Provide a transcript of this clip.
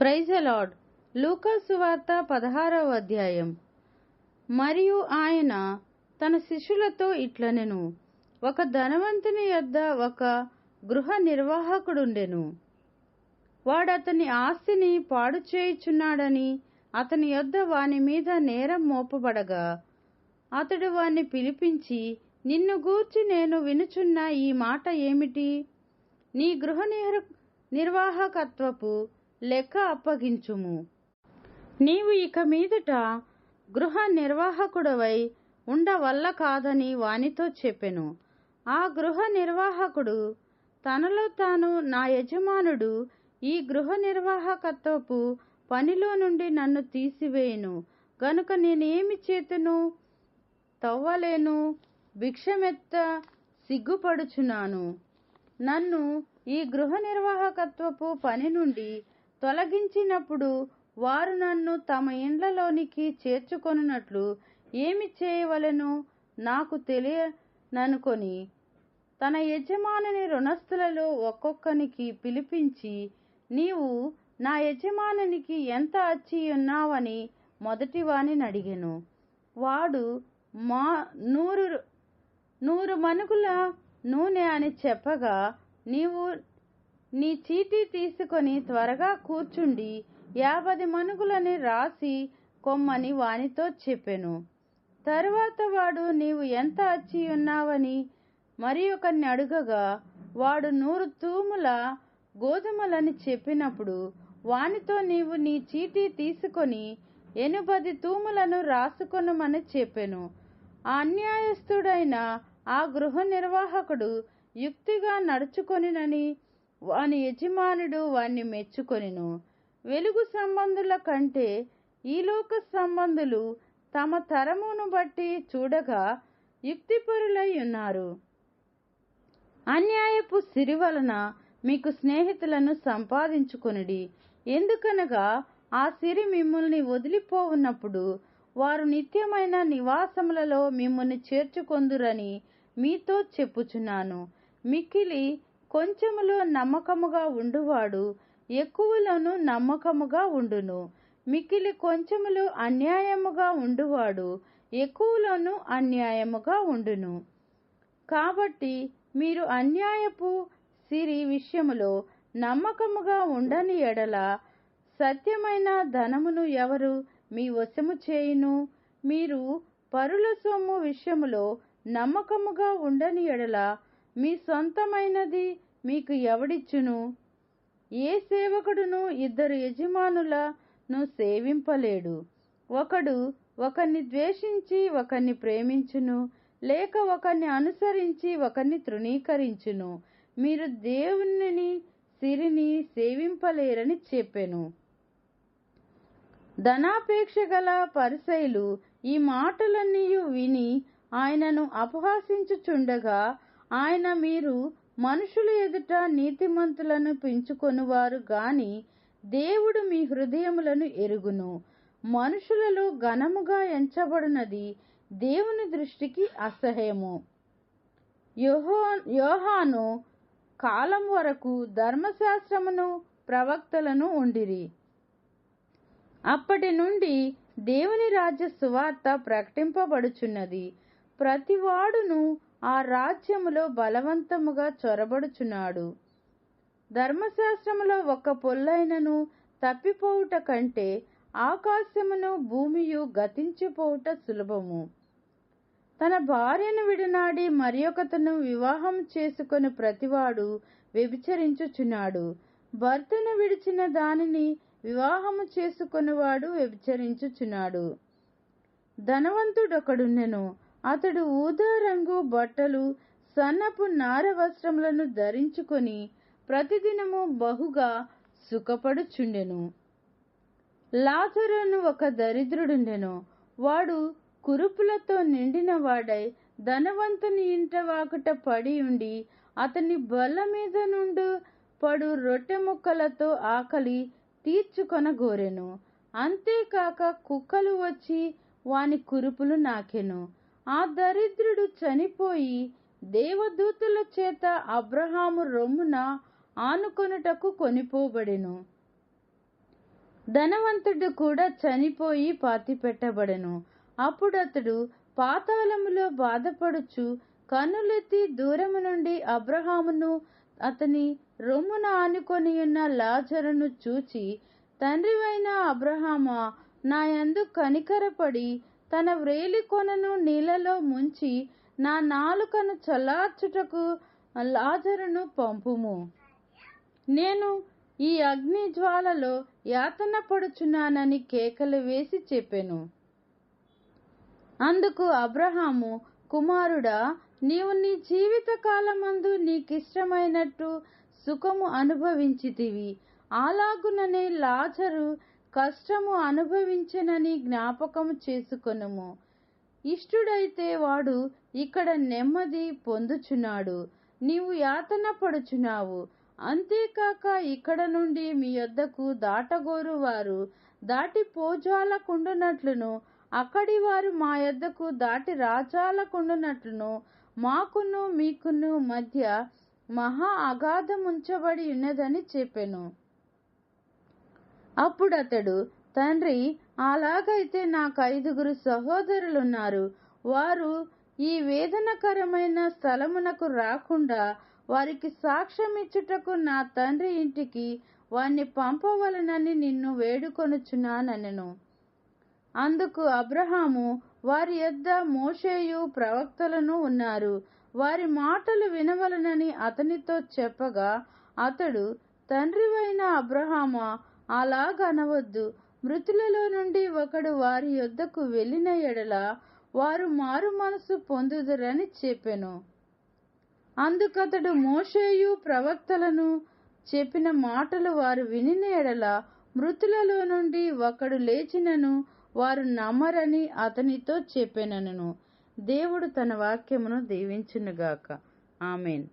Praise lord. లూకాసు వార్త పదహారవ అధ్యాయం. మరియు ఆయన తన శిష్యులతో ఇట్లనెను ఒక ధనవంతుని యొద్ద ఒక గృహ నిర్వాహకుడుండెను. వాడు అతని ఆస్తిని పాడు చేయుచున్నాడని అతని యొద్ద వాని మీద నేరం మోపబడగా అతడు వాణ్ణి పిలిపించి నిన్ను గూర్చి నేను వినుచున్న ఈ మాట ఏమిటి? నీ గృహ నిర్వాహకత్వపు లెక్క అప్పగించుము. నీవు ఇక మీదట గృహ నిర్వాహకుడవై ఉండవల్ల కాదని వానితో చెప్పెను. ఆ గృహ నిర్వాహకుడు తనలో తాను నా యజమానుడు ఈ గృహ నిర్వాహకత్వపు పనిలో నుండి నన్ను తీసివేయును. గనుక నేనేమి చేతును? తవ్వలేను భిక్షమెత్త సిగ్గుపడుచున్నాను. నన్ను ఈ గృహ నిర్వాహకత్వపు పని నుండి తొలగించినప్పుడు వారు నన్ను తమ ఇండ్లలోనికి చేర్చుకొనున్నట్లు ఏమి చేయవలను? నాకు తెలియననుకొని తన యజమానుని రుణస్థులలో ఒక్కొక్కనికి పిలిపించి నీవు నా యజమానునికి ఎంత అచ్చి ఉన్నావని మొదటివాని అడిగెను. వాడు మా నూరు నూరు మనుగుల నూనె అని చెప్పగా నీవు నీ చీటీ తీసుకొని త్వరగా కూర్చుండి యాభై మనుగులని రాసి కొమ్మని వానితో చెప్పెను. తరువాత వాడు నీవు ఎంత అచ్చి ఉన్నావని మరి ఒకరిని అడుగగా వాడు నూరు తూముల గోధుమలని చెప్పినప్పుడు వానితో నీవు నీ చీటీ తీసుకొని ఎనుపది తూములను రాసుకొనమని చెప్పెను. ఆ అన్యాయస్తుడైన ఆ గృహ నిర్వాహకుడు యుక్తిగా నడుచుకొనినని వాని యజమానుడు వాణ్ణి మెచ్చుకొనిను. వెలుగు సంబంధుల కంటే ఈలోక సంబంధులు తమ తరమును బట్టి చూడగా యుక్తిపరులై ఉన్నారు అన్యాయపు సిరి వలన మీకు స్నేహితులను సంపాదించుకొనిడి. ఎందుకనగా ఆ సిరి మిమ్మల్ని వదిలిపోవున్నప్పుడు వారు నిత్యమైన నివాసములలో మిమ్మల్ని చేర్చుకొందురని మీతో చెప్పుచున్నాను. మిక్కిలి కొంచెములో నమ్మకముగా ఉండువాడు ఎక్కువలోను నమ్మకముగా ఉండును. మిక్కిలి కొంచెములో అన్యాయముగా ఉండువాడు ఎక్కువలోను అన్యాయముగా ఉండును. కాబట్టి మీరు అన్యాయపు సిరి విషయములో నమ్మకముగా ఉండని ఎడల సత్యమైన ధనమును ఎవరు మీ వశము చేయును? మీరు పరుల సొమ్ము విషయములో నమ్మకముగా ఉండని ఎడల మీ సొంతమైనది మీకు ఎవడిచ్చును? ఏ సేవకుడును ఇద్దరు యజమానులను సేవింపలేడు. ఒకడు ఒకరిని ద్వేషించి ఒకరిని ప్రేమించును లేక ఒకరిని అనుసరించి ఒకరిని తృణీకరించును. మీరు దేవుని సిరిని సేవింపలేరని చెప్పెను. ధనాపేక్ష గల పరిసైలు ఈ మాటలన్నీ విని ఆయనను అపహాసించుచుండగా ఆయన మీరు మనుషులు ఎదుట నీతిమంతులను పెంచుకొనువారు గాని దేవుడు మీ హృదయములను ఎరుగును. మనుషులలో ఘనముగా ఎంచబడినది దేవుని దృష్టికి అసహ్యము. యోహో యోహాను కాలం వరకు ధర్మశాస్త్రమును ప్రవక్తలను ఉండిరి. అప్పటి నుండి దేవుని రాజ్య సువార్త ప్రకటింపబడుచున్నది. ప్రతివాడును ఆ రాజ్యములో బలవంతముగా చొరబడుచున్నాడు. ధర్మశాస్త్రములో ఒక్క పొల్లైనను తప్పిపోవుట కంటే ఆకాశమును భూమియు గతించిపోవుట సులభము. తన భార్యను విడనాడి మరి ఒకతను వివాహం చేసుకుని ప్రతివాడు వ్యభిచరించుచున్నాడు. భర్తను విడిచిన దానిని వివాహము చేసుకునివాడు వ్యభిచరించుచున్నాడు. ధనవంతుడొకడున్నెను. అతడు ఊదా రంగు బట్టలు సన్నపు నార వస్త్రములను ధరించుకొని ప్రతిదినము బహుగా సుఖపడుచుండెను. లాజరును ఒక దరిద్రుడుండెను. వాడు కురుపులతో నిండిన వాడై ధనవంతుని ఇంట వాకుట పడి ఉండి అతని బల్ల మీద నుండు పడు రొట్టె ముక్కలతో ఆకలి తీర్చుకొనగోరెను. అంతేకాక కుక్కలు వచ్చి వాని కురుపులు నాకెను. ఆ దరిద్రుడు చనిపోయి దేవదూతుల చేత అబ్రహాము రొమ్మున ఆనుకొనుటకు కొనిపోబడెను. ధనవంతుడు కూడా చనిపోయి పాతిపెట్టబడెను అప్పుడు అతడు పాతాళములో బాధపడుచు కన్నులెత్తి దూరము నుండి అబ్రహామును అతని రొమ్మున ఆనుకొని ఉన్న లాజరును చూచి తండ్రివైన అబ్రహామా నా యందు కనికరపడి తన వ్రేలి కొనను నీళ్ళలో ముంచి నా నాలుకను చల్లార్చుటకు లాజరును పంపుము. నేను ఈ అగ్ని జ్వాలలో యాతన పడుచున్నానని కేకలు వేసి చెప్పెను. అందుకు అబ్రహాము కుమారుడా నీవు నీ జీవిత కాలమందు నీకిష్టమైనట్టు సుఖము అనుభవించితివి. అలాగుననే లాజరు కష్టము అనుభవించనని జ్ఞాపకము చేసుకొనుము. ఇష్టుడైతే వాడు ఇక్కడ నెమ్మది పొందుచున్నాడు. నీవు యాతన పడుచున్నావు అంతేకాక ఇక్కడ నుండి మీ యొద్దకు దాటగోరు వారు దాటి పోజాలకుండునట్లును అక్కడి వారు మా యొద్దకు దాటి రాజాలకుండునట్లును మాకును మీకును మధ్య మహా అగాధముంచబడి ఉన్నదని చెప్పెను. అప్పుడు అతడు తండ్రి అలాగైతే నాకు ఐదుగురు సహోదరులున్నారు. వారు ఈ వేదనకరమైన స్థలమునకు రాకుండా వారికి సాక్ష్యం ఇచ్చుటకు నా తండ్రి ఇంటికి వాణ్ణి పంపవలనని నిన్ను వేడుకొనుచున్నానెను అందుకు అబ్రహాము వారి యొద్ద మోషేయు ప్రవక్తలను ఉన్నారు. వారి మాటలు వినవలనని అతనితో చెప్పగా అతడు తండ్రివైన అబ్రహామా అలాగనవద్దు మృతులలో నుండి ఒకడు వారి యొద్దకు వెళ్ళిన ఎడల వారు మారు మనసు పొందుదరని చెప్పెను. అందుకతడు మోషేయు ప్రవక్తలను చెప్పిన మాటలు వారు వినిన ఎడల మృతులలో నుండి ఒకడు లేచినను వారు నమ్మరని అతనితో చెప్పెనను. దేవుడు తన వాక్యమును దీవించునుగాక. ఆమెన్.